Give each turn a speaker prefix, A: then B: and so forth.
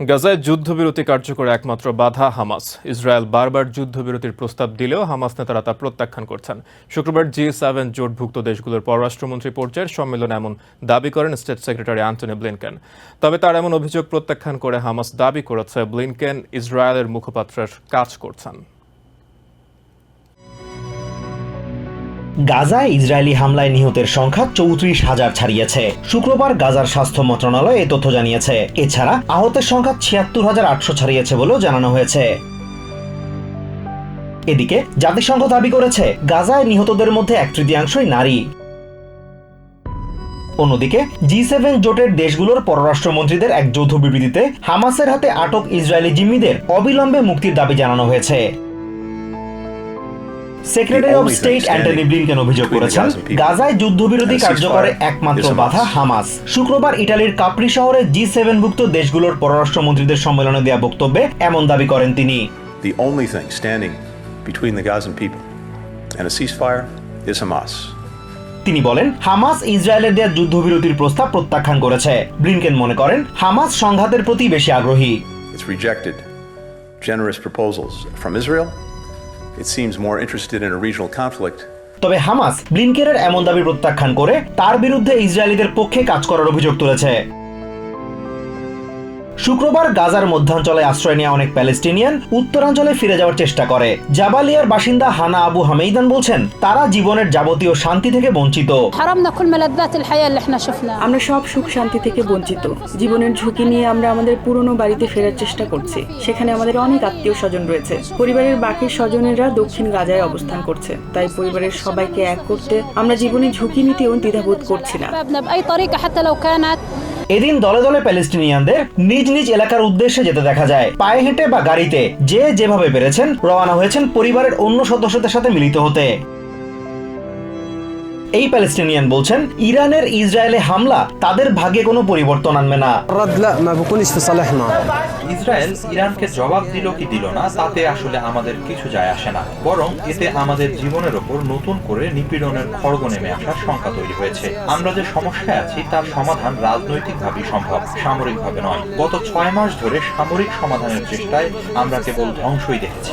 A: গাজায় যুদ্ধবিরতি কার্যকর একমাত্র বাধা হামাস। ইসরায়েল বারবার যুদ্ধবিরতির প্রস্তাব দিলেও হামাস নেতারা তা প্রত্যাখ্যান করছেন। শুক্রবার জি সেভেন জোটভুক্ত দেশগুলোর পররাষ্ট্রমন্ত্রী পর্যায়ের সম্মেলনে এমন দাবি করেন স্টেট সেক্রেটারি অ্যান্টনি ব্লিনকেন। তবে তার এমন অভিযোগ প্রত্যাখ্যান করে হামাস দাবি করেছে। ব্লিনকেন ইসরায়েলের মুখপাত্রের কাজ করছেন।
B: গাজায় ইসরায়েলি হামলায় নিহতের সংখ্যা চৌত্রিশ হাজার ছাড়িয়েছে। শুক্রবার গাজার স্বাস্থ্য মন্ত্রণালয় এ তথ্য জানিয়েছে। এছাড়া আহতের সংখ্যা ছিয়াত্তর হাজার আটশো ছাড়িয়েছে বলেও জানানো হয়েছে। এদিকে, জাতিসংঘ দাবি করেছে, গাজায় নিহতদের মধ্যে এক তৃতীয়াংশই নারী। অন্যদিকে, জি সেভেন জোটের দেশগুলোর পররাষ্ট্রমন্ত্রীদের এক যৌথ বিবৃতিতে হামাসের হাতে আটক ইসরায়েলি জিম্মিদের অবিলম্বে মুক্তির দাবি জানানো হয়েছে। Secretary of state Antony Blinken অভিযোগ করেছেন গাজায় যুদ্ধবিরতি কার্যকরে একমাত্র বাধা হামাস। শুক্রবার ইটালির কাপ্রি শহরে জি সেভেন ভুক্ত দেশগুলোর পররাষ্ট্রমন্ত্রীদের সম্মেলনে দেওয়া বক্তব্যে এমন দাবি করেন তিনি।
C: The only thing standing between the Gazan people and a ceasefire is Hamas.
B: তিনি বলেন হামাস ইসরায়েলের দেওয়া যুদ্ধবিরতির প্রস্তাব প্রত্যাখ্যান করেছে। ব্লিনকেন মনে করেন হামাস সংঘাতের প্রতি বেশি আগ্রহী।
C: It's rejected generous proposals from Israel. It seems more interested in a regional conflict.
B: তবে হামাস ব্লিনকেনের এমন দাবি প্রত্যাখ্যান করে তার বিরুদ্ধে ইসরায়েলিদের পক্ষে কাজ করার অভিযোগ তুলেছে। শুক্রবার গাজার মধ্যাঞ্চলে আশ্রয় নেওয়া অনেক প্যালেস্টিনিয়ান উত্তরাঞ্চলে ফিরে যাওয়ার চেষ্টা করে। জাবালিয়ার বাসিন্দা হানা আবু হামেইদান বলছেন তারা জীবনের যাবতীয় শান্তি থেকে বঞ্চিত।
D: আমরা সব সুখ শান্তি থেকে বঞ্চিত। জীবনের ঝুঁকি নিয়ে আমরা আমাদের পুরনো বাড়িতে ফেরার চেষ্টা করছি। সেখানে আমাদের অনেক আত্মীয় স্বজন রয়েছে। পরিবারের বাকি স্বজনেরা দক্ষিণ গাজায় অবস্থান করছে। তাই পরিবারের সবাইকে এক করতে আমরা জীবনে ঝুঁকি নিতেও দ্বিধাবোধ করছি না।
B: এদিন দলে দলে প্যালেস্টিনিয়ানদের নিজ নিজ এলাকার উদ্দেশ্যে যেতে দেখা যায়। পায়ে হেঁটে বা গাড়িতে যে যেভাবে পেরেছেন রওনা হয়েছেন পরিবারের অন্য সদস্যদের সাথে মিলিত হতে। এই প্যালেস্টিনিয়ান বলছেন ইরানের ইসরায়েলে হামলা তাদের ভাগে কোনো পরিবর্তন আনবে না।
E: ইসরায়েল ইরানকে জবাব দিল কি দিল না তাতে আসলে আমাদের কিছু যায় আসে না বরং এতে আমাদের জীবনের ওপর নতুন করে নিপীড়নের খড়গ নেমে আসার শঙ্কা তৈরি হয়েছে। আমরা যে সমস্যায় আছি তার সমাধান রাজনৈতিকভাবেই সম্ভব সামরিকভাবে নয়। গত ছয় মাস ধরে সামরিক সমাধানের চেষ্টায় আমরা কেবল ধ্বংসই দেখেছি।